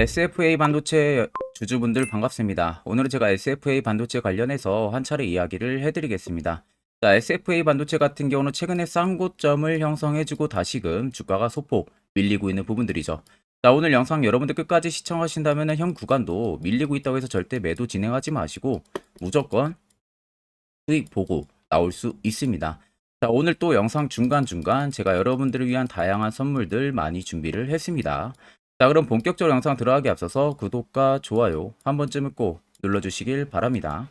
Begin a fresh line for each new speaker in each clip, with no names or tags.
SFA 반도체 주주분들 반갑습니다. 오늘은 제가 SFA 반도체 관련해서 한 차례 이야기를 해드리겠습니다. 자, SFA 반도체 같은 경우는 최근에 쌍고점을 형성해주고 다시금 주가가 소폭 밀리고 있는 부분들이죠. 자, 오늘 영상 여러분들 끝까지 시청하신다면 현 구간도 밀리고 있다고 해서 절대 매도 진행하지 마시고 무조건 수익 보고 나올 수 있습니다. 자, 오늘 또 영상 중간중간 제가 여러분들을 위한 다양한 선물들 많이 준비를 했습니다. 자, 그럼 본격적으로 영상 들어가기 앞서서 구독과 좋아요 한 번쯤은 꼭 눌러주시길 바랍니다.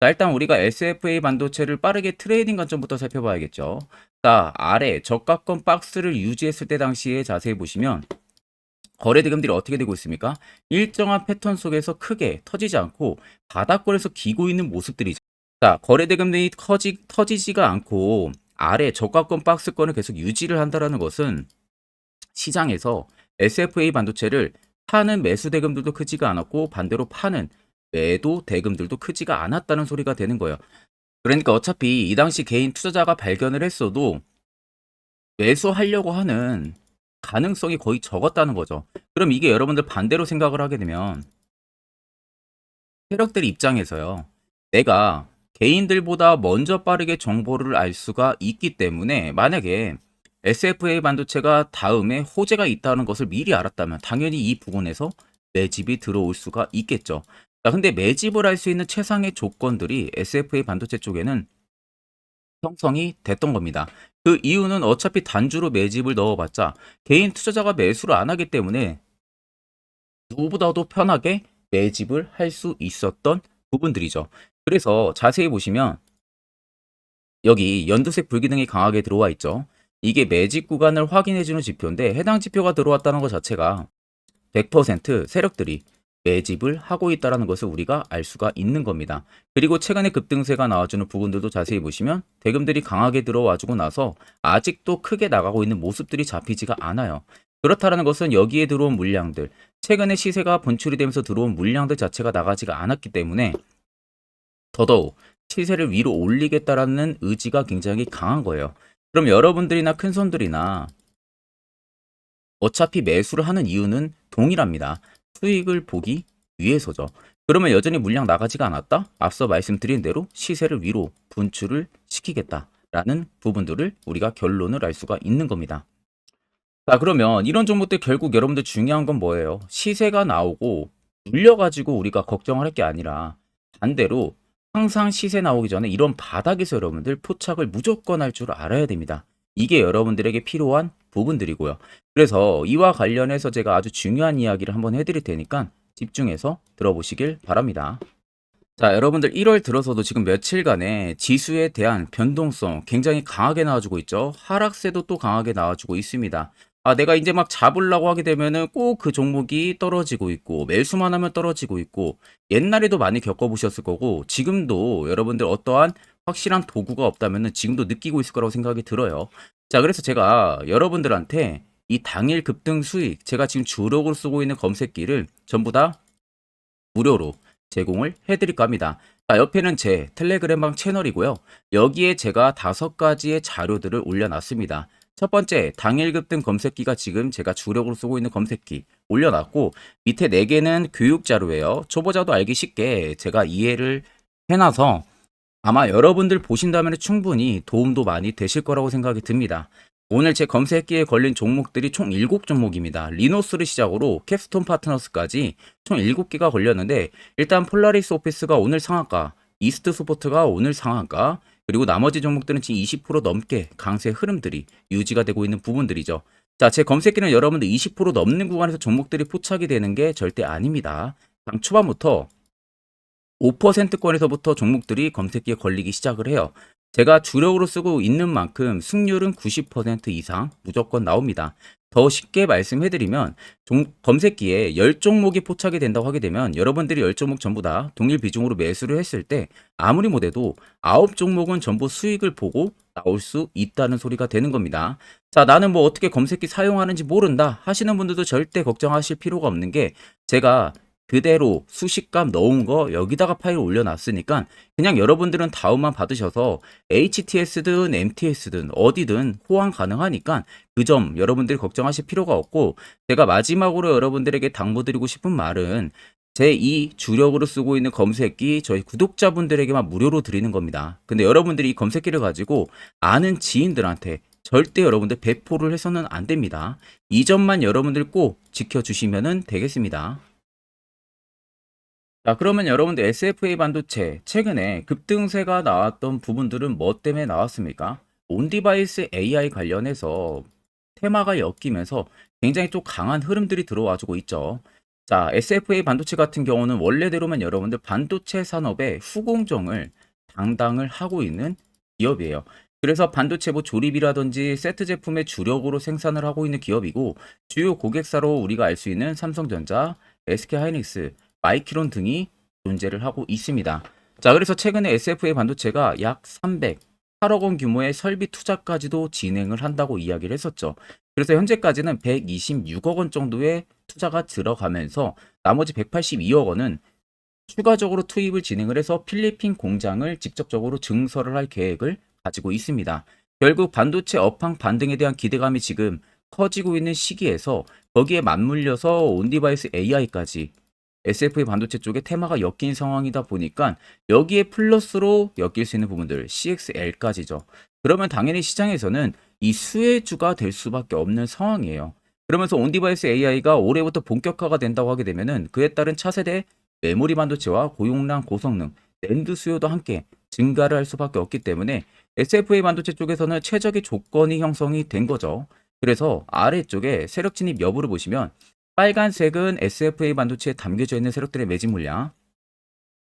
자, 일단 우리가 SFA 반도체를 빠르게 트레이딩 관점부터 살펴봐야겠죠. 자, 아래 저가권 박스를 유지했을 때 당시에 자세히 보시면 거래 대금들이 어떻게 되고 있습니까? 일정한 패턴 속에서 크게 터지지 않고 바닥권에서 기고 있는 모습들이죠. 자, 거래 대금들이 터지, 터지지가 않고 아래 저가권 박스권을 계속 유지를 한다는 것은 시장에서 SFA 반도체를 파는 매수 대금들도 크지가 않았고 반대로 파는 매도 대금들도 크지가 않았다는 소리가 되는 거예요. 그러니까 어차피 이 당시 개인 투자자가 발견을 했어도 매수하려고 하는 가능성이 거의 적었다는 거죠. 그럼 이게 여러분들 반대로 생각을 하게 되면 세력들 입장에서요. 내가 개인들보다 먼저 빠르게 정보를 알 수가 있기 때문에 만약에 SFA 반도체가 다음에 호재가 있다는 것을 미리 알았다면 당연히 이 부분에서 매집이 들어올 수가 있겠죠. 자, 근데 매집을 할 수 있는 최상의 조건들이 SFA 반도체 쪽에는 형성이 됐던 겁니다. 그 이유는 어차피 단주로 매집을 넣어봤자 개인 투자자가 매수를 안 하기 때문에 누구보다도 편하게 매집을 할 수 있었던 부분들이죠. 그래서 자세히 보시면 여기 연두색 불기능이 강하게 들어와 있죠. 이게 매집 구간을 확인해주는 지표인데 해당 지표가 들어왔다는 것 자체가 100% 세력들이 매집을 하고 있다는 것을 우리가 알 수가 있는 겁니다. 그리고 최근에 급등세가 나와주는 부분들도 자세히 보시면 대금들이 강하게 들어와주고 나서 아직도 크게 나가고 있는 모습들이 잡히지가 않아요. 그렇다는 것은 여기에 들어온 물량들, 최근에 시세가 분출이 되면서 들어온 물량들 자체가 나가지가 않았기 때문에 더더욱 시세를 위로 올리겠다라는 의지가 굉장히 강한 거예요. 그럼 여러분들이나 큰 손들이나 어차피 매수를 하는 이유는 동일합니다. 수익을 보기 위해서죠. 그러면 여전히 물량 나가지가 않았다? 앞서 말씀드린 대로 시세를 위로 분출을 시키겠다라는 부분들을 우리가 결론을 알 수가 있는 겁니다. 자, 그러면 이런 종목들 결국 여러분들 중요한 건 뭐예요? 시세가 나오고 눌려가지고 우리가 걱정을 할 게 아니라 반대로 항상 시세 나오기 전에 이런 바닥에서 여러분들 포착을 무조건 할 줄 알아야 됩니다. 이게 여러분들에게 필요한 부분들이고요. 그래서 이와 관련해서 제가 아주 중요한 이야기를 한번 해드릴 테니까 집중해서 들어보시길 바랍니다. 자, 여러분들 1월 들어서도 지금 며칠간의 지수에 대한 변동성 굉장히 강하게 나와주고 있죠. 하락세도 또 강하게 나와주고 있습니다. 아, 내가 이제 막 잡으려고 하게 되면은 꼭 그 종목이 떨어지고 있고, 매수만 하면 떨어지고 있고, 옛날에도 많이 겪어보셨을 거고, 지금도 여러분들 어떠한 확실한 도구가 없다면은 지금도 느끼고 있을 거라고 생각이 들어요. 자, 그래서 제가 여러분들한테 이 당일 급등 수익, 제가 지금 주력으로 쓰고 있는 검색기를 전부 다 무료로 제공을 해드릴까 합니다. 자, 옆에는 제 텔레그램방 채널이고요. 여기에 제가 다섯 가지의 자료들을 올려놨습니다. 첫 번째, 당일 급 등 검색기가 지금 제가 주력으로 쓰고 있는 검색기 올려놨고, 밑에 네 개는 교육 자료예요. 초보자도 알기 쉽게 제가 이해를 해놔서 아마 여러분들 보신다면 충분히 도움도 많이 되실 거라고 생각이 듭니다. 오늘 제 검색기에 걸린 종목들이 총 7종목입니다. 리노스를 시작으로 캡스톤 파트너스까지 총 7개가 걸렸는데 일단 폴라리스 오피스가 오늘 상한가, 이스트 스포트가 오늘 상한가, 그리고 나머지 종목들은 지금 20% 넘게 강세 흐름들이 유지가 되고 있는 부분들이죠. 자, 제 검색기는 여러분들 20% 넘는 구간에서 종목들이 포착이 되는 게 절대 아닙니다. 당 초반부터 5%권에서부터 종목들이 검색기에 걸리기 시작을 해요. 제가 주력으로 쓰고 있는 만큼 승률은 90% 이상 무조건 나옵니다. 더 쉽게 말씀해드리면 종, 검색기에 10종목이 포착이 된다고 하게 되면 여러분들이 10종목 전부 다 동일 비중으로 매수를 했을 때 아무리 못해도 9종목은 전부 수익을 보고 나올 수 있다는 소리가 되는 겁니다. 자, 나는 뭐 어떻게 검색기 사용하는지 모른다 하시는 분들도 절대 걱정하실 필요가 없는 게 제가 그대로 수식값 넣은 거 여기다가 파일 올려놨으니까 그냥 여러분들은 다운만 받으셔서 HTS든 MTS든 어디든 호환 가능하니까 그 점 여러분들이 걱정하실 필요가 없고 제가 마지막으로 여러분들에게 당부드리고 싶은 말은 제이 주력으로 쓰고 있는 검색기 저희 구독자분들에게만 무료로 드리는 겁니다. 근데 여러분들이 이 검색기를 가지고 아는 지인들한테 절대 여러분들 배포를 해서는 안 됩니다. 이 점만 여러분들 꼭 지켜주시면 되겠습니다. 자, 그러면 여러분들 SFA 반도체 최근에 급등세가 나왔던 부분들은 뭐 때문에 나왔습니까? 온디바이스 AI 관련해서 테마가 엮이면서 굉장히 좀 강한 흐름들이 들어와주고 있죠. 자, SFA 반도체 같은 경우는 원래대로면 여러분들 반도체 산업의 후공정을 당당을 하고 있는 기업이에요. 그래서 반도체 뭐 조립이라든지 세트 제품의 주력으로 생산을 하고 있는 기업이고 주요 고객사로 우리가 알 수 있는 삼성전자, SK하이닉스, 마이크론 등이 존재를 하고 있습니다. 자, 그래서 최근에 SFA 반도체가 약 308억 원 규모의 설비 투자까지도 진행을 한다고 이야기를 했었죠. 그래서 현재까지는 126억 원 정도의 투자가 들어가면서 나머지 182억 원은 추가적으로 투입을 진행을 해서 필리핀 공장을 직접적으로 증설을 할 계획을 가지고 있습니다. 결국 반도체 업황 반등에 대한 기대감이 지금 커지고 있는 시기에서 거기에 맞물려서 온디바이스 AI까지 SFA 반도체 쪽에 테마가 엮인 상황이다 보니까 여기에 플러스로 엮일 수 있는 부분들 CXL까지죠. 그러면 당연히 시장에서는 이 수혜주가 될 수밖에 없는 상황이에요. 그러면서 온디바이스 AI가 올해부터 본격화가 된다고 하게 되면은 그에 따른 차세대 메모리 반도체와 고용량 고성능 랜드 수요도 함께 증가를 할 수밖에 없기 때문에 SFA 반도체 쪽에서는 최적의 조건이 형성이 된 거죠. 그래서 아래쪽에 세력 진입 여부를 보시면 빨간색은 SFA 반도체에 담겨져 있는 세력들의 매집 물량,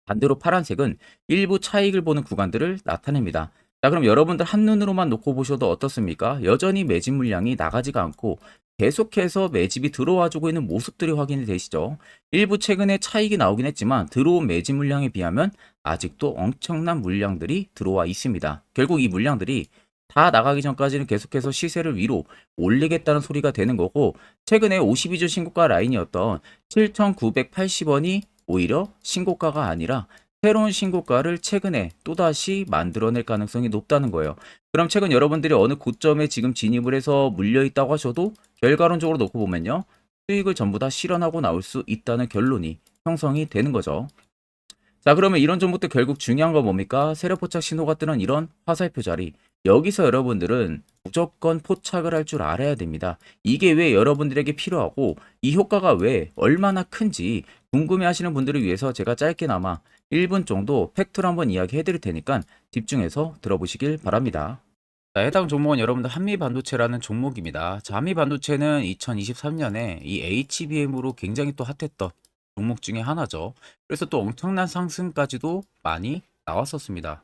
반대로 파란색은 일부 차익을 보는 구간들을 나타냅니다. 자, 그럼 여러분들 한눈으로만 놓고 보셔도 어떻습니까? 여전히 매집 물량이 나가지가 않고 계속해서 매집이 들어와주고 있는 모습들이 확인이 되시죠. 일부 최근에 차익이 나오긴 했지만 들어온 매집 물량에 비하면 아직도 엄청난 물량들이 들어와 있습니다. 결국 이 물량들이 다 나가기 전까지는 계속해서 시세를 위로 올리겠다는 소리가 되는 거고 최근에 52주 신고가 라인이었던 7,980원이 오히려 신고가가 아니라 새로운 신고가를 최근에 또다시 만들어낼 가능성이 높다는 거예요. 그럼 최근 여러분들이 어느 고점에 지금 진입을 해서 물려 있다고 하셔도 결과론적으로 놓고 보면요. 수익을 전부 다 실현하고 나올 수 있다는 결론이 형성이 되는 거죠. 자, 그러면 이런 종목도 결국 중요한 건 뭡니까? 세력 포착 신호가 뜨는 이런 화살표 자리. 여기서 여러분들은 무조건 포착을 할 줄 알아야 됩니다. 이게 왜 여러분들에게 필요하고 이 효과가 왜 얼마나 큰지 궁금해 하시는 분들을 위해서 제가 짧게나마 1분 정도 팩트를 한번 이야기해 드릴 테니까 집중해서 들어보시길 바랍니다. 자, 해당 종목은 여러분들 한미반도체라는 종목입니다. 자, 한미반도체는 2023년에 이 HBM으로 굉장히 또 핫했던 종목 중에 하나죠. 그래서 또 엄청난 상승까지도 많이 나왔었습니다.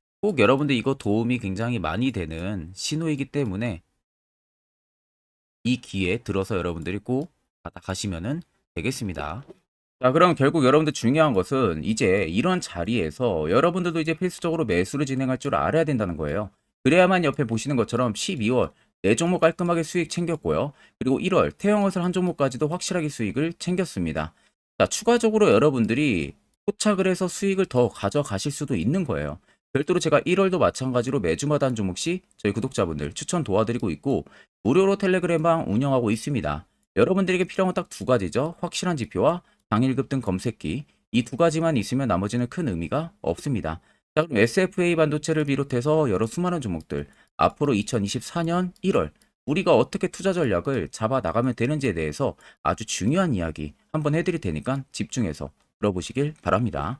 꼭 여러분들 이거 도움이 굉장히 많이 되는 신호이기 때문에 이 기회에 들어서 여러분들이 꼭 받아가시면 되겠습니다. 자, 그럼 결국 여러분들 중요한 것은 이제 이런 자리에서 여러분들도 이제 필수적으로 매수를 진행할 줄 알아야 된다는 거예요. 그래야만 옆에 보시는 것처럼 12월 네 종목 깔끔하게 수익 챙겼고요. 그리고 1월 태영것을 한 종목까지도 확실하게 수익을 챙겼습니다. 자, 추가적으로 여러분들이 포착을 해서 수익을 더 가져가실 수도 있는 거예요. 별도로 제가 1월도 마찬가지로 매주마다 한 종목씩 저희 구독자분들 추천 도와드리고 있고 무료로 텔레그램방 운영하고 있습니다. 여러분들에게 필요한 건 딱 두 가지죠. 확실한 지표와 당일 급 등 검색기 이 두 가지만 있으면 나머지는 큰 의미가 없습니다. 자, 그럼 SFA 반도체를 비롯해서 여러 수많은 종목들 앞으로 2024년 1월 우리가 어떻게 투자 전략을 잡아 나가면 되는지에 대해서 아주 중요한 이야기 한번 해드릴 테니까 집중해서 들어보시길 바랍니다.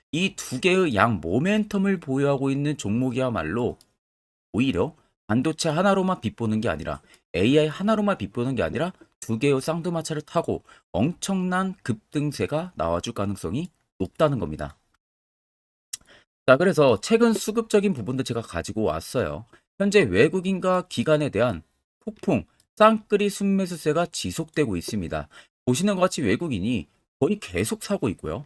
이 두 개의 양 모멘텀을 보유하고 있는 종목이야말로 오히려 반도체 하나로만 빗보는 게 아니라 AI 하나로만 빗보는 게 아니라 두 개의 쌍두마차를 타고 엄청난 급등세가 나와줄 가능성이 높다는 겁니다. 자, 그래서 최근 수급적인 부분도 제가 가지고 왔어요. 현재 외국인과 기관에 대한 폭풍, 쌍끌이 순매수세가 지속되고 있습니다. 보시는 것 같이 외국인이 거의 계속 사고 있고요.